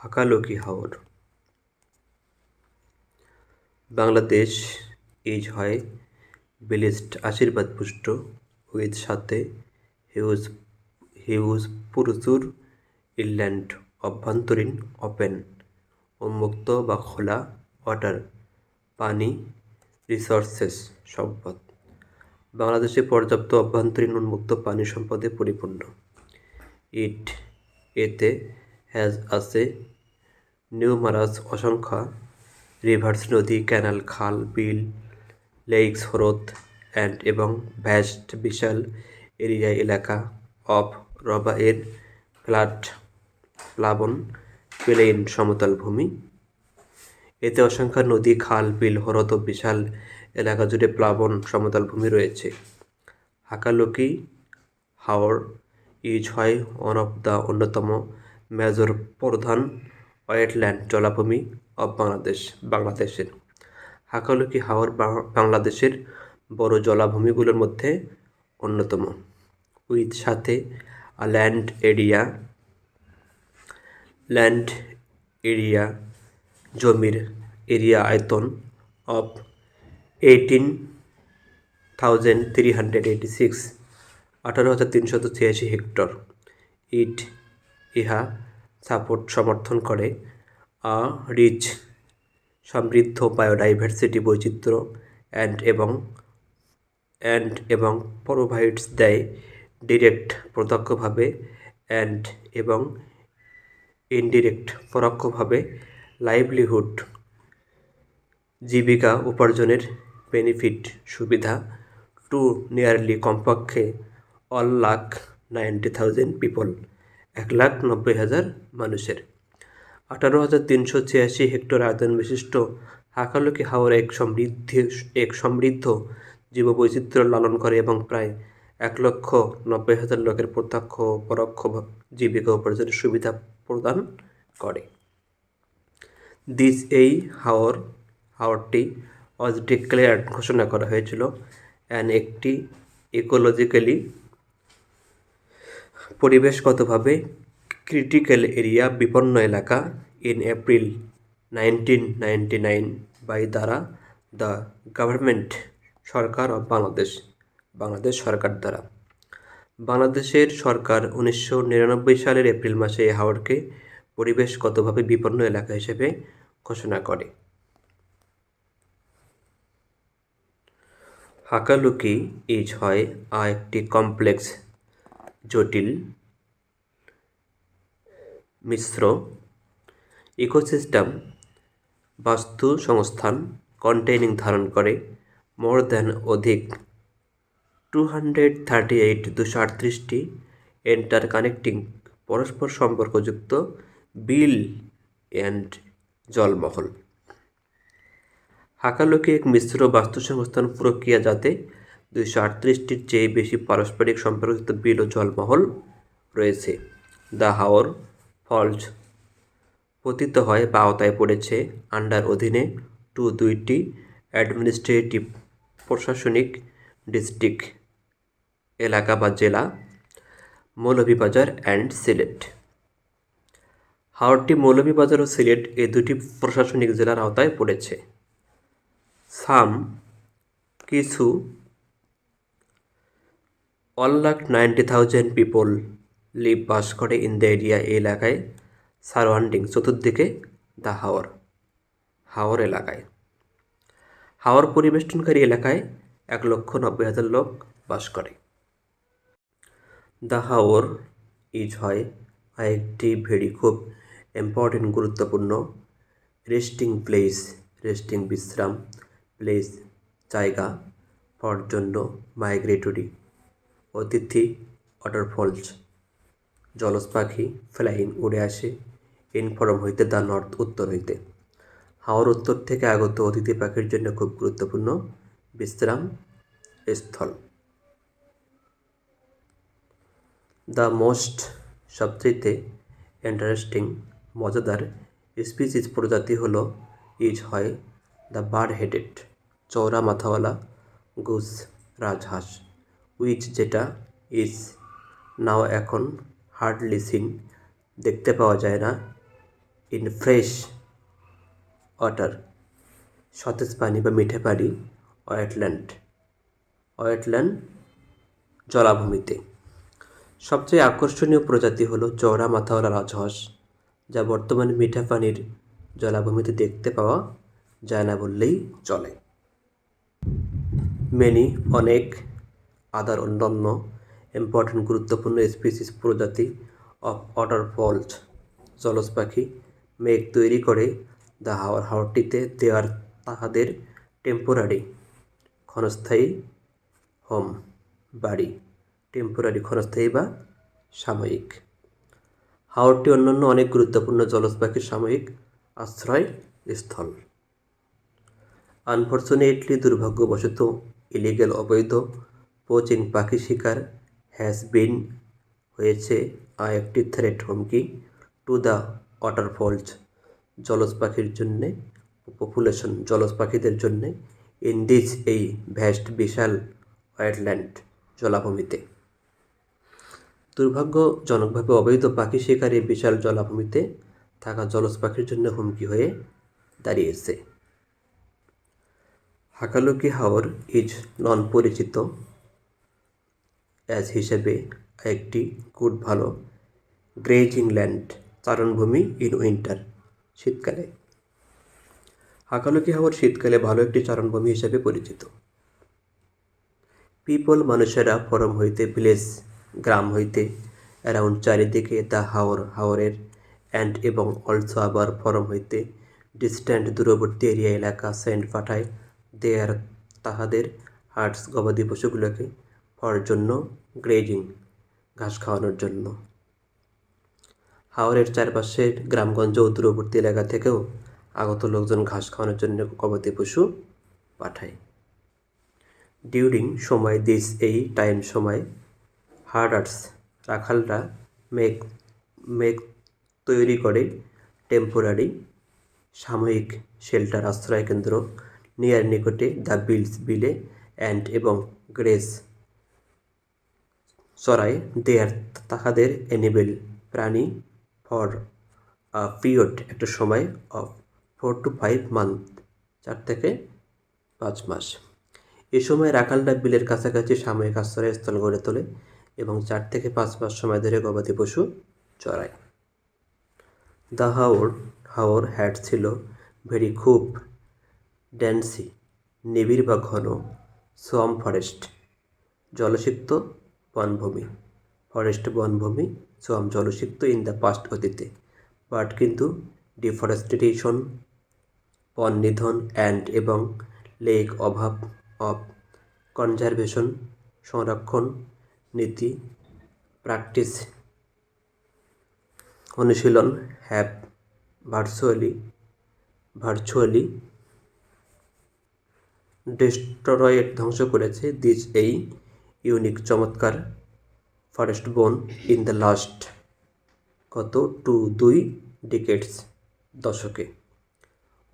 হাকালকি হাওর। Bangladesh is হয় বিলিস্ট আশীর্বাদ পুষ্ট। উইথ সাথে হিউজ হিউজ প্রচুর ইনল্যান্ড অভ্যন্তরীণ ওপেন, উন্মুক্ত বা খোলা ওয়াটার, পানি, রিসোর্সেস, সম্পদ। বাংলাদেশে পর্যাপ্ত অভ্যন্তরীণ উন্মুক্ত পানি সম্পদে পরিপূর্ণ। ইট, এতে হ্যাজ আছে নিউমারাস অসংখ্য রিভার্স নদী ক্যানাল খাল, বিল লেকস হ্রদ অ্যান্ড এবং ভ্যাস্ট বিশাল এরিয়া এলাকা অফ রবা এর ফ্ল্যাট প্লাবন প্লেন সমতল ভূমি। এতে অসংখ্য নদী, খাল, বিল, হ্রদ ও বিশাল এলাকা জুড়ে প্লাবন সমতল ভূমি রয়েছে। হাকালুকি হাওর ইজ হয় ওয়ান অফ দ্য অন্যতম মেজর প্রধান ওয়েটল্যান্ড জলাভূমি অফ বাংলাদেশ, বাংলাদেশের। হাকালুকি হাওর বাংলাদেশের বড় জলাভূমিগুলোর মধ্যে অন্যতম। উইথ সাথে ল্যান্ড এরিয়া ল্যান্ড এরিয়া জমির এরিয়া আয়তন of eighteen thousand three hundred eighty six আঠারো হাজার তিনশত ছিয়াশি হেক্টর। ইট ইহা সাপোর্ট সমর্থন করে। আ রিচ সমৃদ্ধ বায়োডাইভার্সিটি বৈচিত্র্য অ্যান্ড এবং অ্যান্ড এবং প্রোভাইডস দেয় ডিরেক্ট, প্রত্যক্ষভাবে অ্যান্ড এবং ইনডিরেক্ট, পরোক্ষভাবে লাইভলিহুড, জীবিকা উপার্জনের বেনিফিট সুবিধা। টু, নিয়ারলি কমপক্ষে all lakh ninety thousand people. এক লাখ নব্বই হাজার মানুষের। আঠারো হাজার তিনশো ছিয়াশি হেক্টর আয়তন বিশিষ্ট হাকালুকি হাওর এক সমৃদ্ধ এক সমৃদ্ধ জীববৈচিত্র্য লালন করে এবং প্রায় এক লক্ষ নব্বই হাজার লোকের প্রত্যক্ষ পরোক্ষ জীবিকা উপার্জনের সুবিধা প্রদান করে। দিস এই হাওর, হাওরটি অজ ডিক্লেয়ার্ড ঘোষণা করা হয়েছিল, অ্যান একটি ইকোলজিক্যালি পরিবেশগতভাবে ক্রিটিক্যাল এরিয়া বিপন্ন এলাকা in April nineteen ninety nine by দ্বারা দ্য গভর্নমেন্ট সরকার অফ বাংলাদেশ বাংলাদেশ সরকার দ্বারা। বাংলাদেশের সরকার উনিশশো নিরানব্বই সালের এপ্রিল মাসে এই হাওরকে পরিবেশগতভাবে বিপন্ন এলাকা হিসেবে ঘোষণা করে। হাকালুকি ইজ হয় আ একটি কমপ্লেক্স জটিল, মিশ্র, ইকোসিস্টেম, বাস্তু সংস্থান, কন্টেইনিং ধারণ করে, মোর দ্যান অধিক টু হান্ড্রেড থার্টি এইট দুশো আটত্রিশটি এন্টার কানেক্টিং পরস্পর সম্পর্কযুক্ত বিল অ্যান্ড জলমহল। হাকালোকে এক মিশ্র বাস্তু সংস্থান প্রক্রিয়া যাতে দুইশো আটত্রিশটির চেয়ে বেশি পারস্পরিক সম্পর্কিত বিল ও জলমহল রয়েছে। দ্য হাওর ফলস পতিত হয় বা আওতায় পড়েছে। আন্ডার অধীনে টু দুইটি অ্যাডমিনিস্ট্রেটিভ প্রশাসনিক ডিস্ট্রিক্ট, এলাকা বা জেলা, মৌলভীবাজার অ্যান্ড সিলেট। হাওরটি মৌলভীবাজার ও সিলেট এই দুটি প্রশাসনিক জেলার আওতায় পড়েছে। সাম কিছু one lakh ninety thousand people live বাস করে ইন দ্য এরিয়া এই এলাকায় সারাউন্ডিং চতুর্দিকে দ্য হাওর হাওর এলাকায়। হাওর পরিবেষ্টনকারী এলাকায় এক লক্ষ নব্বই হাজার লোক বাস করে। দ্য হাওর ইজ হয় একটি ভেরি খুব ইম্পর্টেন্ট গুরুত্বপূর্ণ রেস্টিং প্লেস রেস্টিং বিশ্রাম প্লেস জায়গা ফর জন্য মাইগ্রেটরি অতিথি ওয়াটারফলস জলজ পাখি ফ্লাইং উড়ে আসে ইনফরম হইতে দ্য নর্থ উত্তর হইতে। হাওর উত্তর থেকে আগত অতিথি পাখির জন্য খুব গুরুত্বপূর্ণ বিশ্রাম স্থল। দ্য মোস্ট সবচেয়ে ইন্টারেস্টিং, মজাদার স্পিচিস প্রজাতি হলো ইজ হয় দ্য বার হেডেড চওড়া মাথাওয়ালা গুস রাজহাঁস। উইচ যেটা ইজ নাও এখন হার্ডলি সিন দেখতে পাওয়া যায় না। ইন ফ্রেশ ওয়াটার, সতেজ পানি বা মিঠে পানি, ওয়েটল্যান্ড ওয়েটল্যান্ড জলাভূমিতে। সবচেয়ে আকর্ষণীয় প্রজাতি হলো চওড়া মাথাওয়ালা রাজহাঁস, যা বর্তমানে মিঠা পানির জলাভূমিতে দেখতে পাওয়া যায় না বললেই চলে। মেনি অনেক আদার অন্যান্য ইম্পর্টেন্ট গুরুত্বপূর্ণ স্পিসিস প্রজাতি অফ ওয়াটার ফলস জলজ পাখি, মেঘ তৈরি করে দ্য হাওয়ার হাওরটিতে দেওয়ার তাহাদের টেম্পোরারি ক্ষণস্থায়ী হোম বাড়ি। টেম্পোরারি ক্ষণস্থায়ী বা সাময়িক। হাওরটি অন্যান্য অনেক গুরুত্বপূর্ণ জলজ পাখির সাময়িক আশ্রয় স্থল আনফর্চুনেটলি দুর্ভাগ্যবশত ইলিগেল অবৈধ পোচিং পাখি শিকার হ্যাজ বিন হয়েছে আর একটি থ্রেট হুমকি টু দ্য ওয়াটারফলস জলজ পাখির জন্যে পপুলেশন জলজ পাখিদের জন্যে ইন দিস এই ভ্যাস্ট বিশাল ওয়েটল্যান্ড জলাভূমিতে। দুর্ভাগ্যজনকভাবে অবৈধ পাখি শিকার এই বিশাল জলাভূমিতে থাকা জলজ পাখির জন্য হুমকি হয়ে দাঁড়িয়েছে। হাকালুকি হাওর ইজ নন পরিচিত অ্যাজ হিসেবে একটি গুড ভালো। গ্রেজিং ল্যান্ড চারণভূমি ইন উইন্টার শীতকালে। হাকালুকি হাওর শীতকালে ভালো একটি চারণভূমি হিসেবে পরিচিত। পিপল মানুষেরা ফরম হইতে ভিলেজ গ্রাম হইতে অ্যারাউন্ড চারিদিকে দ্য হাওর, হাওরের অ্যান্ড এবং অলসো আবার ফরম হইতে ডিস্ট্যান্ট দূরবর্তী এরিয়া এলাকা সেন্ট পাঠায় দেয়ার তাহাদের হার্টস গবাদি পশুগুলোকে ফর জন্য গ্রেজিং ঘাস খাওয়ানোর জন্য। হাওরের চারপাশের গ্রামগঞ্জ ও দূরবর্তী এলাকা থেকেও আগত লোকজন ঘাস খাওয়ানোর জন্য গবাদি পশু পাঠায়। ডিউরিং সময় দিস এই টাইম সময় হার্ডার্স রাখালরা মেঘ মেঘ তৈরি করে টেম্পোরারি সাময়িক শেল্টার আশ্রয় কেন্দ্র নিয়ার নিকটে দ্য বিলস বিলে অ্যান্ড এবং গ্রেস চড়ায় দেয়ার তাহাদের এনিবেল প্রাণী ফর আ পিরিয়ড একটা সময় of four to five month, চার থেকে পাঁচ মাস। এ সময় রাখালরা বিলের কাছাকাছি সাময়িক আশ্রয়স্থল গড়ে তোলে এবং চার থেকে পাঁচ মাস সময় ধরে গবাদি পশু চড়ায় দ্য হাওর হাওর হ্যাট ছিল ভেরি খুব ড্যান্সি, নিবিড় বা ঘন, সোয়াম ফরেস্ট, জলসিক্ত বনভূমি। ফরেস্ট বনভূমি, সোয়াম জলসিক্ত ইন দ্য পাস্ট অতীতে। বাট কিন্তু ডিফরেস্টেশন বন নিধন অ্যান্ড এবং লেক অভাব অফ কনজারভেশন সংরক্ষণ নীতি প্র্যাকটিস অনুশীলন হ্যাভ ভার্চুয়ালি ভার্চুয়ালি ডেস্ট্রয়েড ধ্বংস করেছে। দিস এই ইউনিক চমৎকার ফরেস্ট বোন ইন দ্য লাস্ট গত টু দুই ডিকেটস দশকে।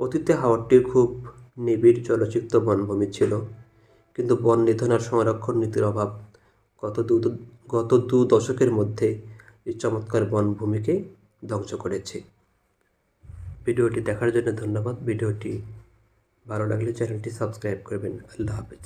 অতীতে হাওয়ারটি খুব নিবিড় চলচ্চিত্র বনভূমি ছিল, কিন্তু বন নিধন আর সংরক্ষণ নীতির অভাব গত দু গত দু দশকের মধ্যে এই চমৎকার বনভূমিকে ধ্বংস করেছে। ভিডিওটি দেখার জন্য ধন্যবাদ। ভিডিওটি ভালো লাগলে চ্যানেলটি সাবস্ক্রাইব করবেন। আল্লাহ হাফেজ।